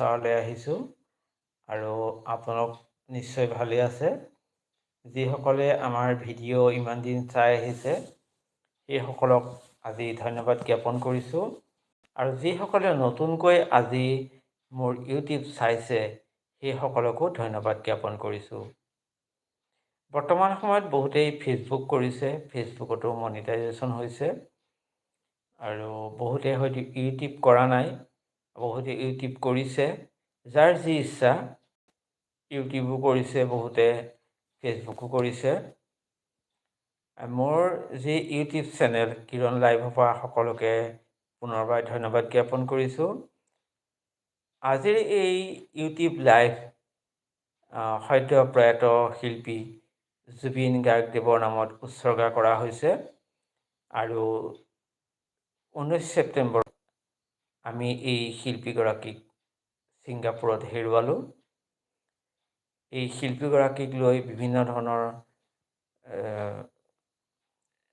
প্ৰচাৰলৈ আহিছোঁ আৰু আপোনালোক নিশ্চয় ভালেই আছে। যিসকলে আমাৰ ভিডিঅ' ইমান দিন চাই আহিছে সেইসকলক আজি ধন্যবাদ জ্ঞাপন কৰিছোঁ। আৰু যিসকলে নতুনকৈ আজি মোৰ ইউটিউব চাইছে সেইসকলকো ধন্যবাদ জ্ঞাপন কৰিছোঁ। বৰ্তমান সময়ত বহুতেই ফেচবুক কৰিছে ফেচবুকতো মনিটাইজেশ্যন হৈছে। আৰু বহুতে হয়তো ইউটিউব কৰা নাই। বহুতে ইউটিউব কৰিছে। যাৰ যি ইচ্ছা, ইউটিউবো কৰিছে, বহুতে ফেচবুকো কৰিছে। মোৰ যি ইউটিউব চেনেল, কিৰণ লাইভৰ পৰা সকলোকে পুনৰবাৰ ধন্যবাদ জ্ঞাপন কৰিছোঁ। আজিৰ এই ইউটিউব লাইভ সদ্য প্ৰয়াত শিল্পী জুবিন গাৰ্গদেৱৰ নামত উৎসৰ্গা কৰা হৈছে। আৰু ঊনৈছ ছেপ্টেম্বৰ আমি এই শিল্পীগৰাকীক ছিংগাপুৰত হেৰুৱালোঁ। এই শিল্পীগৰাকীক লৈ বিভিন্ন ধৰণৰ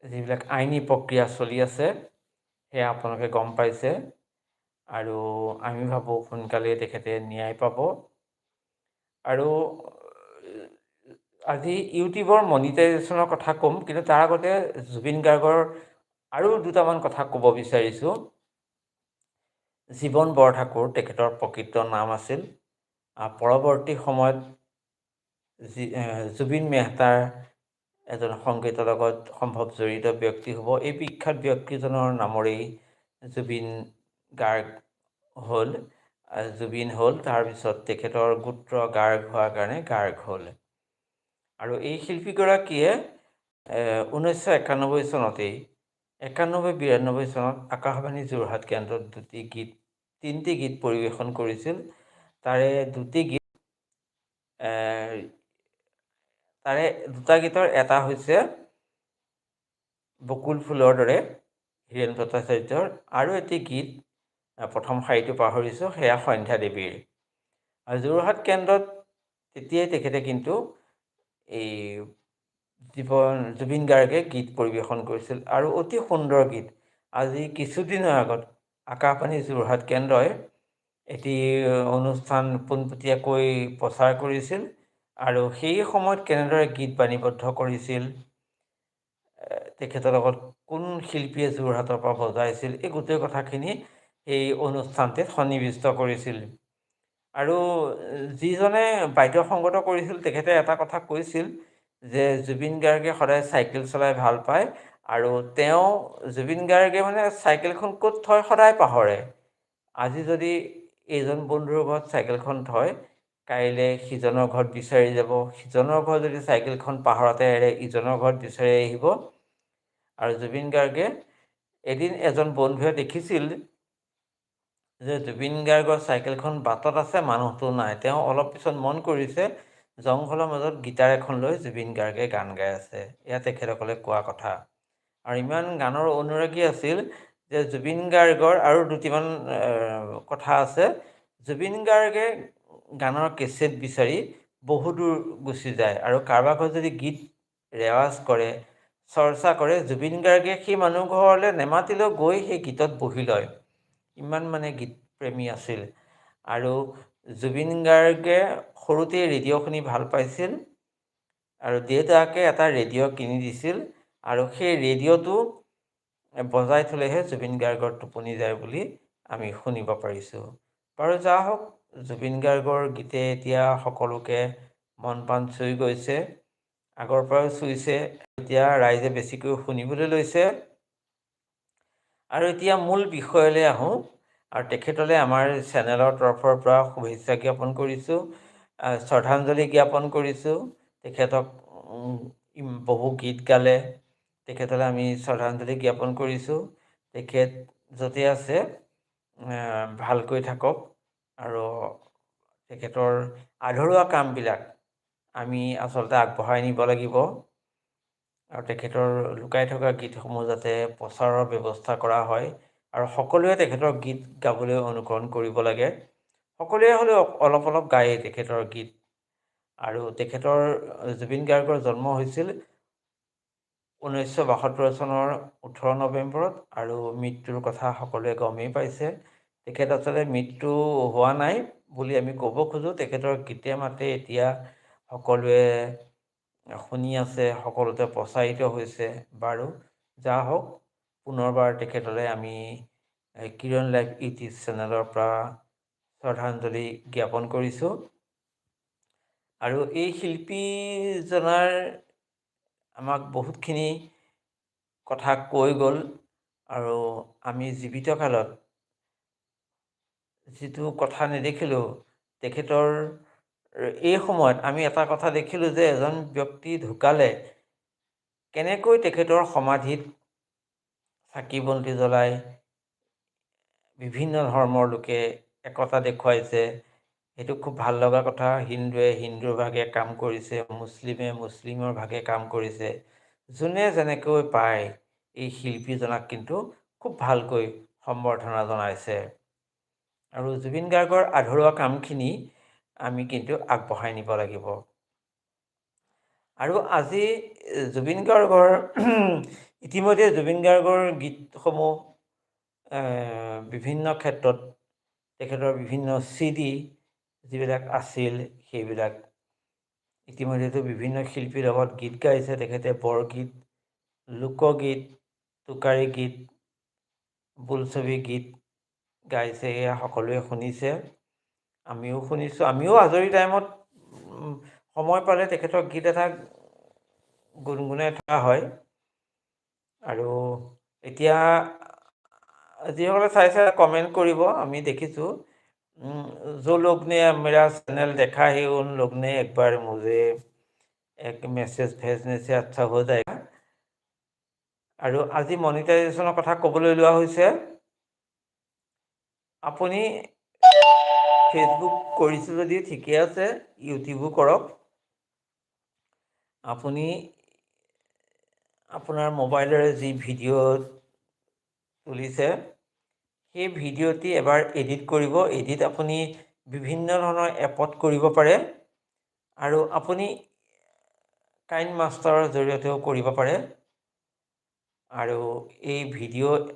যিবিলাক আইনী প্ৰক্ৰিয়া চলি আছে, সেয়া আপোনালোকে গম পাইছে আৰু আমি ভাবোঁ সোনকালেই তেখেতে ন্যায় পাব। আৰু আজি ইউটিউবৰ মনিটাইজেশ্যনৰ কথা ক'ম, কিন্তু তাৰ আগতে জুবিন গাৰ্গৰ আৰু দুটামান কথা ক'ব বিচাৰিছোঁ। জীৱন বৰঠাকুৰ তেখেতৰ প্ৰকৃত নাম আছিল। পৰৱৰ্তী সময়ত জুবিন মেহতাৰ এজন সংগীতৰ লগত সম্ভৱ জড়িত ব্যক্তি হ'ব। এই বিখ্যাত ব্যক্তিজনৰ নামৰেই জুবিন গাৰ্গ হ'ল জুবিন হ'ল। তাৰপিছত তেখেতৰ গোত্ৰ গাৰ্গ হোৱাৰ কাৰণে গাৰ্গ হ'ল। আৰু এই শিল্পীগৰাকীয়ে ঊনৈছশ একানব্বৈ চনতেই একানব্বৈ বিৰান্নব্বৈ চনত আকাশবাণী যোৰহাট কেন্দ্ৰত দুটি গীত, তিনিটি গীত পৰিৱেশন কৰিছিল। তাৰে দুটি গীত তাৰে দুটা গীতৰ এটা হৈছে বকুল ফুলৰ দৰে, হীৰেণ ভট্টাচাৰ্যৰ, আৰু এটি গীত প্ৰথম শাৰীটো পাহৰিছোঁ, সেয়া সন্ধ্যা দেৱীৰ। আৰু যোৰহাট কেন্দ্ৰত তেতিয়াই তেখেতে কিন্তু এই জীৱন জুবিন গাৰ্গে গীত পৰিৱেশন কৰিছিল আৰু অতি সুন্দৰ গীত। আজি কিছুদিনৰ আগত আকাশবাণী যোৰহাট কেন্দ্ৰই এটি অনুষ্ঠান পোনপটীয়াকৈ প্ৰচাৰ কৰিছিল আৰু সেই সময়ত কেনেদৰে গীত বাণীবদ্ধ কৰিছিল তেখেতৰ লগত কোন শিল্পীয়ে যোৰহাটৰ পৰা বজাইছিল এই গোটেই কথাখিনি এই অনুষ্ঠানটিত সন্নিৱিষ্ট কৰিছিল। আৰু যিজনে বাদ্যসংগত কৰিছিল তেখেতে এটা কথা কৈছিল যে জুবিন গাৰ্গে সদায় চাইকেল চলাই ভাল পায় আৰু তেওঁ জুবিন গাৰ্গে মানে চাইকেলখন ক'ত থয় সদায় পাহৰে। আজি যদি এইজন বন্ধুৰ ঘৰত চাইকেলখন থয় কাইলৈ সিজনৰ ঘৰত বিচাৰি যাব। সিজনৰ ঘৰত যদি চাইকেলখন পাহৰতে এৰে ইজনৰ ঘৰত বিচাৰি আহিব। আৰু জুবিন গাৰ্গে এদিন এজন বন্ধুৱে দেখিছিল যে জুবিন গাৰ্গৰ চাইকেলখন বাটত আছে মানুহটো নাই। তেওঁ অলপ পিছত মন কৰিছে জংঘলৰ মাজত গীটাৰ এখন লৈ জুবিন গাৰ্গে গান গাই আছে। এয়া তেখেতসকলে কোৱা কথা। আৰু ইমান গানৰ অনুৰাগী আছিল যে জুবিন গাৰ্গৰ আৰু দুটিমান কথা আছে। জুবিন গাৰ্গে গানৰ কেছেট বিচাৰি বহুদূৰ গুচি যায় আৰু কাৰোবাৰ যদি গীত ৰেৱাজ কৰে, চৰ্চা কৰে, জুবিন গাৰ্গে সেই মানুহ ঘৰলৈ নেমাতিলেও গৈ সেই গীতত বহি লয়। ইমান মানে গীতপ্ৰেমী আছিল। আৰু জুবিন গাৰ্গে সৰুতেই ৰেডিঅ' শুনি ভালো পাইছিল আৰু দেউতাকে এটা ৰেডিঅ' কিনি দিছিল আৰু সেই ৰেডিঅ'টো বজাই থ'লেহে জুবিন গাৰ্গৰ টোপনি যায় বুলি আমি শুনিব পাৰিছোঁ। বাৰু যা হওক, জুবিন গাৰ্গৰ গীতে এতিয়া সকলোকে মন প্ৰাণ চুই গৈছে, আগৰ পৰাও চুইছে, এতিয়া ৰাইজে বেছিকৈ শুনিবলৈ লৈছে। আৰু এতিয়া মূল বিষয়লৈ আহোঁ। আৰু তেখেতলৈ আমাৰ চেনেলৰ তৰফৰ পৰা শুভেচ্ছা জ্ঞাপন কৰিছোঁ শ্ৰদ্ধাঞ্জলি জ্ঞাপন কৰিছোঁ। তেখেতক বহু গীত গালে। তেখেতলৈ আমি শ্ৰদ্ধাঞ্জলি জ্ঞাপন কৰিছোঁ। তেখেত য'তে আছে ভালকৈ থাকক। আৰু তেখেতৰ আধৰুৱা কামবিলাক আমি আচলতে আগবঢ়াই নিব লাগিব। আৰু তেখেতৰ লুকাই থকা গীতসমূহ যাতে প্ৰচাৰৰ ব্যৱস্থা কৰা হয়। আৰু সকলোৱে তেখেতৰ গীত গাবলৈ অনুকৰণ কৰিব লাগে। সকলোৱে হ'লেও অলপ অলপ গায়েই তেখেতৰ গীত। আৰু তেখেতৰ জুবিন গাৰ্গৰ জন্ম হৈছিল ঊনৈছশ বাসত্তৰ চনৰ ওঠৰ নৱেম্বৰত আৰু মৃত্যুৰ কথা সকলোৱে গমেই পাইছে। তেখেত আচলতে মৃত্যু হোৱা নাই বুলি আমি ক'ব খোজোঁ। তেখেতৰ গীতে মাতে এতিয়া সকলোৱে শুনি আছে সকলোতে প্ৰচাৰিত হৈছে বাৰু। যা হওক পুনৰবাৰ তেখেতলৈ আমি কিৰণ লাইভ ইউটিউব চেনেলৰ পৰা শ্ৰদ্ধাঞ্জলি জ্ঞাপন কৰিছোঁ। আৰু এই শিল্পীজনাৰ আমাক বহুতখিনি কথা কৈ গ'ল আৰু আমি জীৱিত কালত যিটো কথা নেদেখিলোঁ তেখেতৰ এই সময়ত আমি এটা কথা দেখিলোঁ যে এজন ব্যক্তি ঢুকালে কেনেকৈ তেখেতৰ সমাধিত চাকি বন্তি জ্বলাই বিভিন্ন ধৰ্মৰ লোকে একতা দেখুৱাইছে। সেইটো খুব ভাল লগা কথা। হিন্দুৱে হিন্দুৰ ভাগে কাম কৰিছে মুছলিমে মুছলিমৰ ভাগে কাম কৰিছে। যোনে যেনেকৈ পায় এই শিল্পীজনাক কিন্তু খুব ভালকৈ সম্বৰ্ধনা জনাইছে। আৰু জুবিন গাৰ্গৰ আধৰুৱা কামখিনি আমি কিন্তু আগবঢ়াই নিব লাগিব। আৰু আজি জুবিন গাৰ্গৰ ইতিমধ্যে জুবিন গাৰ্গৰ গীতসমূহ বিভিন্ন ক্ষেত্ৰত তেখেতৰ বিভিন্ন চি ডি যিবিলাক আছিল সেইবিলাক ইতিমধ্যেতো বিভিন্ন শিল্পীৰ লগত গীত গাইছে। তেখেতে বৰগীত লোকগীত টোকাৰী গীত বোলছবি গীত গাইছে এয়া সকলোৱে শুনিছে। আমিও শুনিছোঁ। আমিও আজৰি টাইমত সময় পালে তেখেতৰ গীত এটা গুণগুণাই থকা হয়। আৰু এতিয়া যিসকলে চাইছে কমেণ্ট কৰিব আমি দেখিছোঁ जो लोग ने मेरा चैनल देखा है उन लोग ने एक बार मुझे एक মেছেজ भेजने से अच्छा हो जाएगा আৰু আজি মনিটাইজেশ্যনৰ কথা ক'বলৈ লোৱা হৈছে আপুনি ফেচবুক কৰিছে যদি ঠিকে আছে ইউটিউবো কৰক আপুনি আপোনাৰ মোবাইলেৰে যি ভিডিঅ' তুলিছে, সেই ভিডিঅ'টি এবাৰ এডিট কৰিব। এডিট আপুনি বিভিন্ন ধৰণৰ এপত কৰিব পাৰে আৰু আপুনি কাইন মাষ্টাৰৰ জৰিয়তেও কৰিব পাৰে। আৰু এই ভিডিঅ'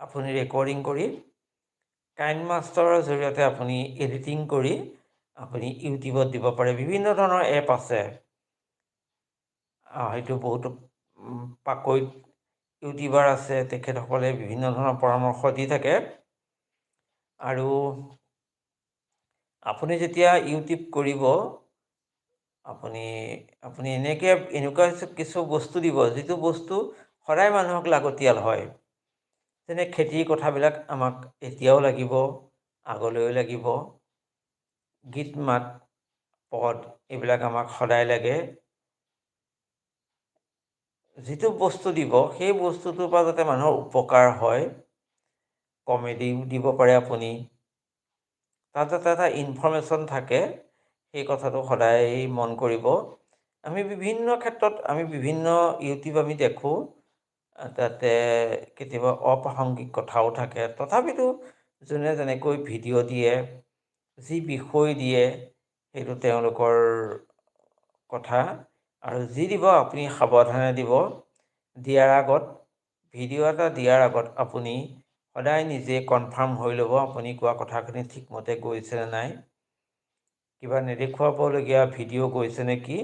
আপুনি ৰেকৰ্ডিং কৰি, কাইন মাষ্টাৰৰ জৰিয়তে আপুনি এডিটিং কৰি, আপুনি ইউটিউবত দিব পাৰে। বিভিন্ন ধৰণৰ এপ আছে। হয়তো বহুতো পাকৈত ইউটিউবাৰ আছে তেখেতসকলে বিভিন্ন ধৰণৰ পৰামৰ্শ দি থাকে। আৰু আপুনি যেতিয়া ইউটিউব কৰিব আপুনি আপুনি এনেকৈ এনেকুৱা কিছু বস্তু দিব যিটো বস্তু সদায় মানুহক লাগতিয়াল হয়। যেনে খেতিৰ কথাবিলাক আমাক এতিয়াও লাগিব আগলৈও লাগিব। গীত মাত পদ এইবিলাক আমাক সদায় লাগে। যিটো বস্তু দিব সেই বস্তুটোৰ পৰা যাতে মানুহৰ উপকাৰ হয়। কমেডিও দিব পাৰে আপুনি। তাত যাতে এটা ইনফৰ্মেশ্যন থাকে সেই কথাটো সদায় মন কৰিব। আমি বিভিন্ন ক্ষেত্ৰত আমি বিভিন্ন ইউটিউব আমি দেখোঁ তাতে কেতিয়াবা অপ্ৰাসংগিক কথাও থাকে। তথাপিতো যোনে যেনেকৈ ভিডিঅ' দিয়ে যি বিষয় দিয়ে সেইটো তেওঁলোকৰ কথা। আৰু যি দিব আপুনি সাৱধানে দিব দিয়াৰ আগত ভিডিঅ' এটা দিয়াৰ আগত আপুনি সদায় নিজে কনফাৰ্ম হৈ ল'ব আপুনি কোৱা কথাখিনি ঠিকমতে গৈছেনে নাই। কিবা নেদেখুৱাবলগীয়া ভিডিঅ' গৈছে নেকি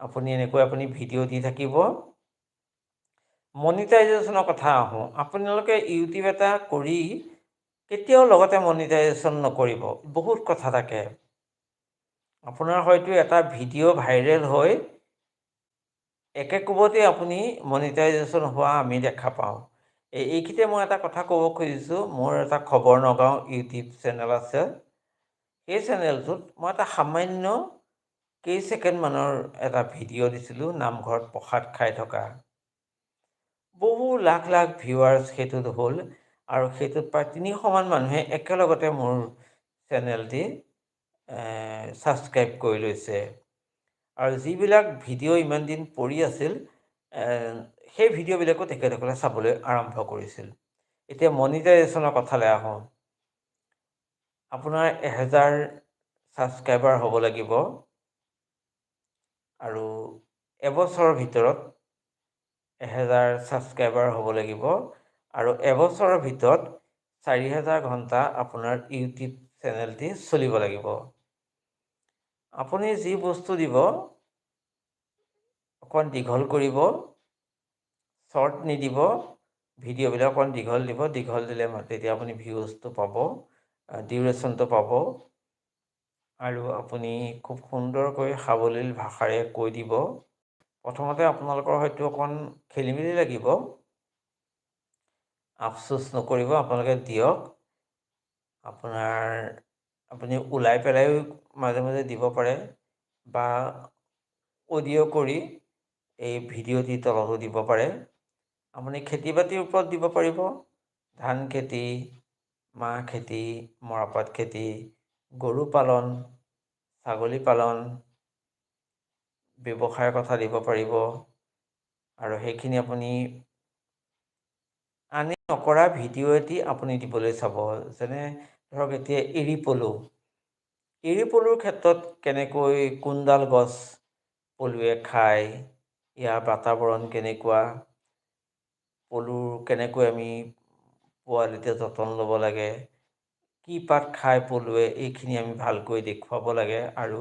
আপুনি এনেকৈ আপুনি ভিডিঅ' দি থাকিব। মনিটাইজেশ্যনৰ কথা আহোঁ আপোনালোকে ইউটিউব এটা কৰি কেতিয়াও লগতে মনিটাইজেশ্যন নকৰিব বহুত কথা থাকে। আপোনাৰ হয়তো এটা ভিডিঅ' ভাইৰেল হৈ একে কোবতে আপুনি মনিটাইজেশ্যন হোৱা আমি দেখা পাওঁ। এই এইখিনিতে মই এটা কথা ক'ব খুজিছোঁ মোৰ এটা খবৰ নগাঁও ইউটিউব চেনেল আছে। সেই চেনেলটোত মই এটা সামান্য কেই ছেকেণ্ডমানৰ এটা ভিডিঅ' দিছিলোঁ নামঘৰত প্ৰসাদ খাই থকা। বহু লাখ লাখ ভিউৱাৰ্ছ সেইটোত হ'ল আৰু সেইটোত প্ৰায় তিনিশমান মানুহে একেলগতে মোৰ চেনেলটি ছাবস্ক্ৰাইব কৰি লৈছে। আৰু যিবিলাক ভিডিঅ' ইমান দিন পৰি আছিল সেই ভিডিঅ'বিলাকো তেখেতসকলে চাবলৈ আৰম্ভ কৰিছিল। এতিয়া মনিটাইজেশ্যনৰ কথালৈ আহোঁ। আপোনাৰ এহেজাৰ ছাবস্ক্ৰাইবাৰ হ'ব লাগিব। আৰু এবছৰৰ ভিতৰত এহেজাৰ ছাবস্ক্ৰাইবাৰ হ'ব লাগিব। আৰু এবছৰৰ ভিতৰত চাৰি হাজাৰ ঘণ্টা আপোনাৰ ইউটিউব চেনেলটি চলিব লাগিব। আপুনি যি বস্তু দিব, অকণ দীঘল কৰিব শ্বৰ্ট নিদিব, ভিডিঅ'বিলাক অকণ দীঘল দিব, দীঘল দিলে তেতিয়া আপুনি ভিউজটো পাব ডিউৰেশ্যনটো পাব আৰু আপুনি খুব সুন্দৰকৈ সাৱলীল ভাষাৰে কৈ দিব। প্ৰথমতে আপোনালোকৰ হয়তো অকণ খেলি মেলি লাগিব। আফচোচ নকৰিব, আপোনালোকে দিয়ক। আপোনাৰ আপুনি ওলাই পেলাইও মাজে মাজে দিব পাৰে বা অডিঅ' কৰি এই ভিডিঅ'টি তলতো দিব পাৰে। আপুনি খেতি বাতিৰ ওপৰত দিব পাৰিব। ধান খেতি মাহ খেতি মৰাপাট খেতি গৰু পালন ছাগলী পালন ব্যৱসায়ৰ কথা দিব পাৰিব। আৰু সেইখিনি আপুনি আনে নকৰা ভিডিঅ' এটি আপুনি দিবলৈ চাব। যেনে ধৰক এতিয়া এৰী পলু। এৰী পলুৰ ক্ষেত্ৰত কেনেকৈ কোনডাল গছ পলুৱে খায় ইয়াৰ বাতাৱৰণ কেনেকুৱা পলুৰ কেনেকৈ আমি পোৱালিতে যতন ল'ব লাগে কি পাত খাই পলুৱে এইখিনি আমি ভালকৈ দেখুৱাব লাগে আৰু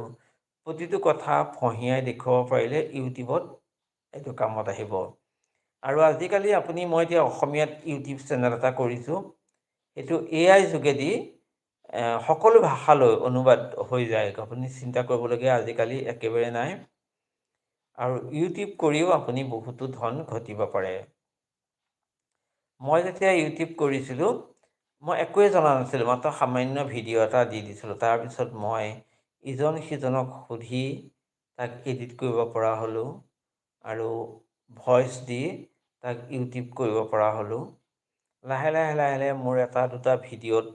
প্ৰতিটো কথা ফঁহিয়াই দেখুৱাব পাৰিলে ইউটিউবত এইটো কামত আহিব। আৰু আজিকালি আপুনি মই এতিয়া অসমীয়াত ইউটিউব চেনেল এটা কৰিছোঁ। সেইটো এ আই যোগেদি সকলো ভাষালৈ অনুবাদ হৈ যায়। আপুনি চিন্তা কৰিবলগীয়া আজিকালি একেবাৰে নাই। আৰু ইউটিউব কৰিও আপুনি বহুতো ধন ঘটিব পাৰে। মই যেতিয়া ইউটিউব কৰিছিলোঁ মই একোৱে জনা নাছিলোঁ মাত্ৰ সামান্য ভিডিঅ' এটা দি দিছিলোঁ। তাৰপিছত মই ইজন সিজনক সুধি তাক এডিট কৰিব পৰা হ'লোঁ আৰু ভইচ দি তাক ইউটিউব কৰিব পৰা হ'লোঁ। লাহে লাহে লাহে লাহে মোৰ এটা দুটা ভিডিঅ'ত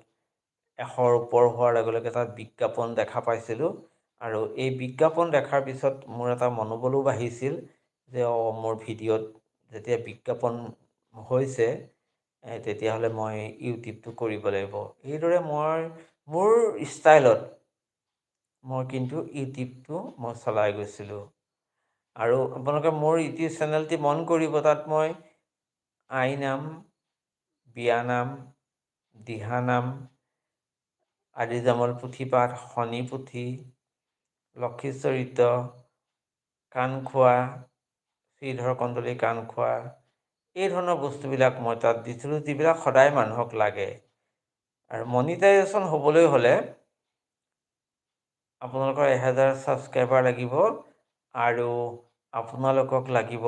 এশৰ ওপৰ হোৱাৰ লগে লগে তাত বিজ্ঞাপন দেখা পাইছিলোঁ। আৰু এই বিজ্ঞাপন দেখাৰ পিছত মোৰ এটা মনোবলো বাঢ়িছিল যে, অঁ, মোৰ ভিডিঅ'ত যেতিয়া বিজ্ঞাপন হৈছে তেতিয়াহ'লে মই ইউটিউবটো কৰিব লাগিব। এইদৰে মই, মোৰ ষ্টাইলত মই কিন্তু ইউটিউবটো মই চলাই গৈছিলোঁ। আৰু আপোনালোকে মোৰ ইউটিউব চেনেলটি মন কৰিব, তাত মই আইনাম বিয়ানাম দিহানাম আদিজামল পুথিপাঠ শনি পুথি, লক্ষী চৰিত্ৰ কাণ খোৱা শ্ৰীধৰ কন্দলী কাণ খোৱা এই ধৰণৰ বস্তুবিলাক মই তাত দিছিলোঁ, যিবিলাক সদায় মানুহক লাগে। আৰু মনিটাইজেশ্যন হ'বলৈ হ'লে আপোনালোকৰ এহেজাৰ ছাবস্ক্ৰাইবাৰ লাগিব আৰু আপোনালোকক লাগিব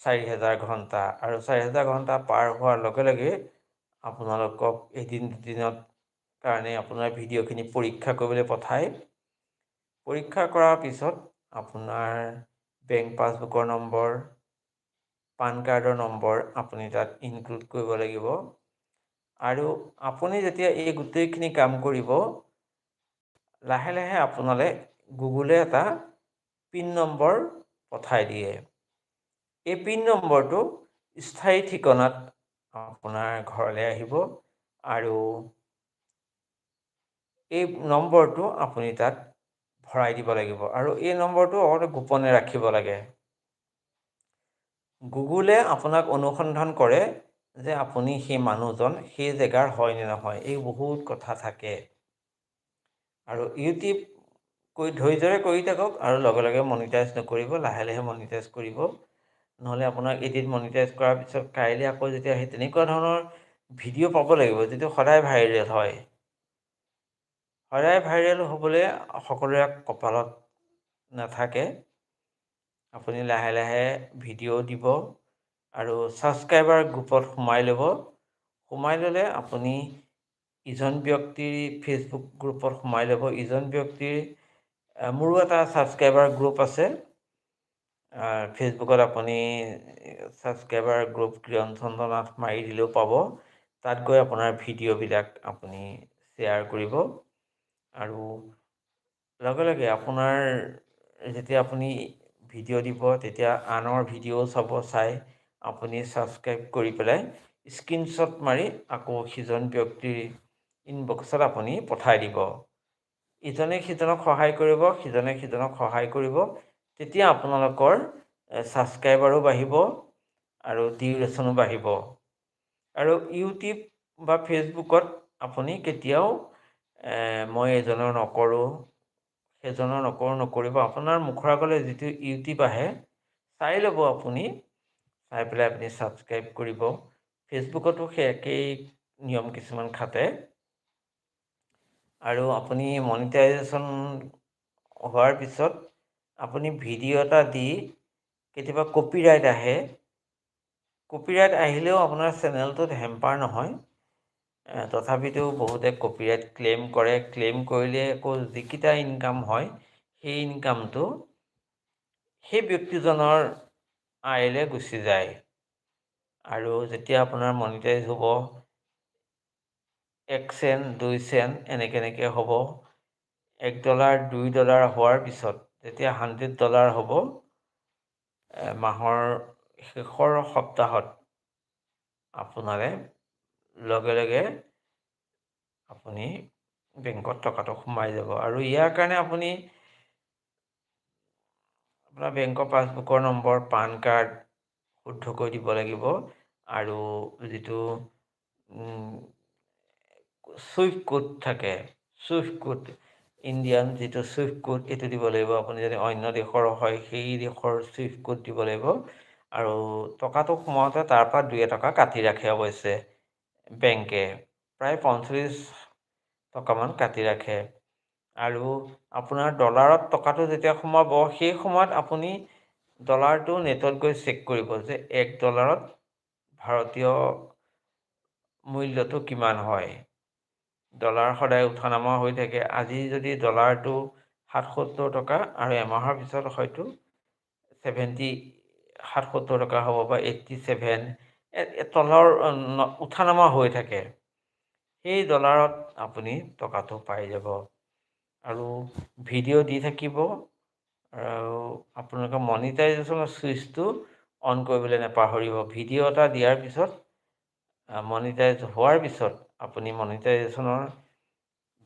চাৰি হেজাৰ ঘণ্টা। আৰু চাৰি হেজাৰ ঘণ্টা পাৰ হোৱাৰ লগে লগে আপোনালোকক এদিন দুদিনত কাৰণে আপোনাৰ ভিডিঅ'খিনি পৰীক্ষা কৰিবলৈ পঠায়। পৰীক্ষা কৰাৰ পিছত আপোনাৰ বেংক পাছবুকৰ নম্বৰ পান কাৰ্ডৰ নম্বৰ আপুনি তাত ইনক্লুড কৰিব লাগিব। আৰু আপুনি যেতিয়া এই গোটেইখিনি কাম কৰিব লাহে লাহে আপোনালৈ গুগলে এটা পিন নম্বৰ পঠাই দিয়ে। এই পিন নম্বৰটো স্থায়ী ঠিকনাত আপোনাৰ ঘৰলৈ আহিব আৰু এই নম্বৰটো আপুনি তাত ভৰাই দিব লাগিব আৰু এই নম্বৰটো অলপ গোপনে ৰাখিব লাগে। গুগলে আপোনাক অনুসন্ধান কৰে যে আপুনি সেই মানুহজন সেই জেগাৰ হয় নে নহয় এই বহুত কথা থাকে। আৰু ইউটিউব কৰি ধৈৰ্যৰে কৰি থাকক আৰু লগে লগে মনিটাইজ নকৰিব লাহে লাহে মনিটাইজ কৰিব। নহ'লে আপোনাক এদিন মনিটাইজ কৰাৰ পিছত কাইলৈ আকৌ যেতিয়া সেই তেনেকুৱা ধৰণৰ ভিডিঅ' পাব লাগিব যিটো সদায় ভাইৰেল হয়। সদায় ভাইৰেল হ'বলৈ সকলোৰে কপালত নাথাকে। আপুনি লাহে লাহে ভিডিঅ' দিব আৰু ছাবস্ক্ৰাইবাৰ গ্ৰুপত সোমাই ল'ব। সোমাই ল'লে আপুনি ইজন ব্যক্তিৰ ফেচবুক গ্ৰুপত সোমাই ল'ব। ইজন ব্যক্তিৰ মোৰো এটা ছাবস্ক্ৰাইবাৰ গ্ৰুপ আছে। ফেচবুকত আপুনি ছাবস্ক্ৰাইবাৰ গ্ৰুপ কিৰণ চন্দ্ৰ নাথ মাৰি দিলেও পাব। তাত গৈ আপোনাৰ ভিডিঅ'বিলাক আপুনি শ্বেয়াৰ কৰিব। আৰু লগে লগে আপোনাৰ যেতিয়া আপুনি ভিডিঅ' দিব তেতিয়া আনৰ ভিডিঅ'ও চাব চাই আপুনি ছাবস্ক্ৰাইব কৰি পেলাই স্ক্ৰীনশ্বট মাৰি আকৌ সিজন ব্যক্তিৰ ইনবক্সত আপুনি পঠাই দিব। ইজনে সিজনক সহায় কৰিব সিজনে সিজনক সহায় কৰিব তেতিয়া আপোনালোকৰ ছাবস্ক্ৰাইবাৰো বাঢ়িব আৰু ডিউৰেশ্যনো বাঢ়িব। আৰু ইউটিউব বা ফেচবুকত আপুনি কেতিয়াও মই এজনৰ নকৰোঁ সেইজনৰ নকৰোঁ নকৰিব। আপোনাৰ মুখৰ আগলৈ যিটো ইউটিউব আহে চাই ল'ব আপুনি। চাই পেলাই আপুনি ছাবস্ক্ৰাইব কৰিব। ফেচবুকতো সেই একেই নিয়ম কিছুমান খাটে। আৰু আপুনি মনিটাইজেশ্যন হোৱাৰ পিছত আপুনি ভিডিঅ' এটা দি কেতিয়াবা কপিৰাইট আহে। কপিৰাইট আহিলেও আপোনাৰ চেনেলটোত হেম্পাৰ নহয়। তথাপিতো বহুতে কপিৰাইট ক্লেইম কৰে ক্লেইম কৰিলে আকৌ যিকেইটা ইনকাম হয়, সেই ইনকামটো সেই ব্যক্তিজনৰ আয়লৈ গুচি যায়। আৰু যেতিয়া আপোনাৰ মনিটাইজ হ'ব, এক চেণ্ট দুই চেণ্ট এনেকৈ এনেকৈ হ'ব, এক ডলাৰ দুই ডলাৰ হোৱাৰ পিছত, যেতিয়া হাণ্ড্ৰেড ডলাৰ হ'ব মাহৰ শেষৰ সপ্তাহত আপোনাৰে লগে লগে আপুনি বেংকত টকাটো সোমাই যাব। আৰু ইয়াৰ কাৰণে আপুনি আপোনাৰ বেংকৰ পাছবুকৰ নম্বৰ পান কাৰ্ড শুদ্ধকৈ দিব লাগিব আৰু যিটো চুইফ কোড থাকে চুইফ কোড ইণ্ডিয়ান যিটো চুইফ কোড এইটো দিব লাগিব। আপুনি যদি অন্য দেশৰ হয় সেই দেশৰ চুইফ কোড দিব লাগিব। আৰু টকাটো সোমাওঁতে তাৰপৰা দুই এটকা কাটি ৰাখে অৱশ্যে। বেংকে। প্ৰায় পঞ্চল্লিছ টকামান কাটি ৰাখে। আৰু আপোনাৰ ডলাৰত টকাটো যেতিয়া সোমাব, সেই সময়ত আপুনি ডলাৰটো নেটত গৈ চেক কৰিব যে এক ডলাৰত ভাৰতীয় মূল্যটো কিমান হয়। ডলাৰ সদায় উঠা নমা হৈ থাকে। আজি যদি ডলাৰটো সাতসত্তৰ টকা আৰু এমাহৰ পিছত হয়তো ছেভেণ্টি, সাতসত্তৰ টকা হ'ব বা এইট্টি ছেভেন তলৰ উঠা নমা হৈ থাকে। সেই ডলাৰত আপুনি টকাটো পাই যাব। আৰু ভিডিঅ' দি থাকিব। আৰু আপোনালোকে মনিটাইজেশ্যনৰ ছুইচটো অন কৰিবলৈ নাপাহৰিব। ভিডিঅ' এটা দিয়াৰ পিছত মনিটাইজ হোৱাৰ পিছত আপুনি মনিটাইজেশ্যনৰ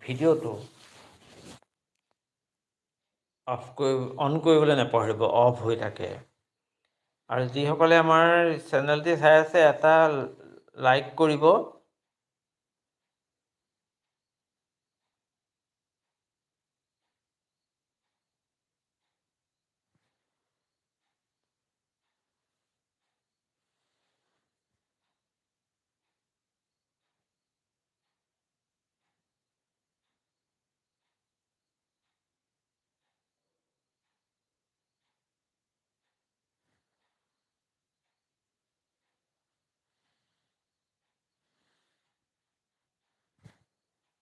ভিডিঅ'টো অফ কৰি, অন কৰিবলৈ নাপাহৰিব। অফ হৈ থাকে। আৰু যিসকলে আমাৰ চেনেলটি চাই আছে এটা লাইক কৰিব।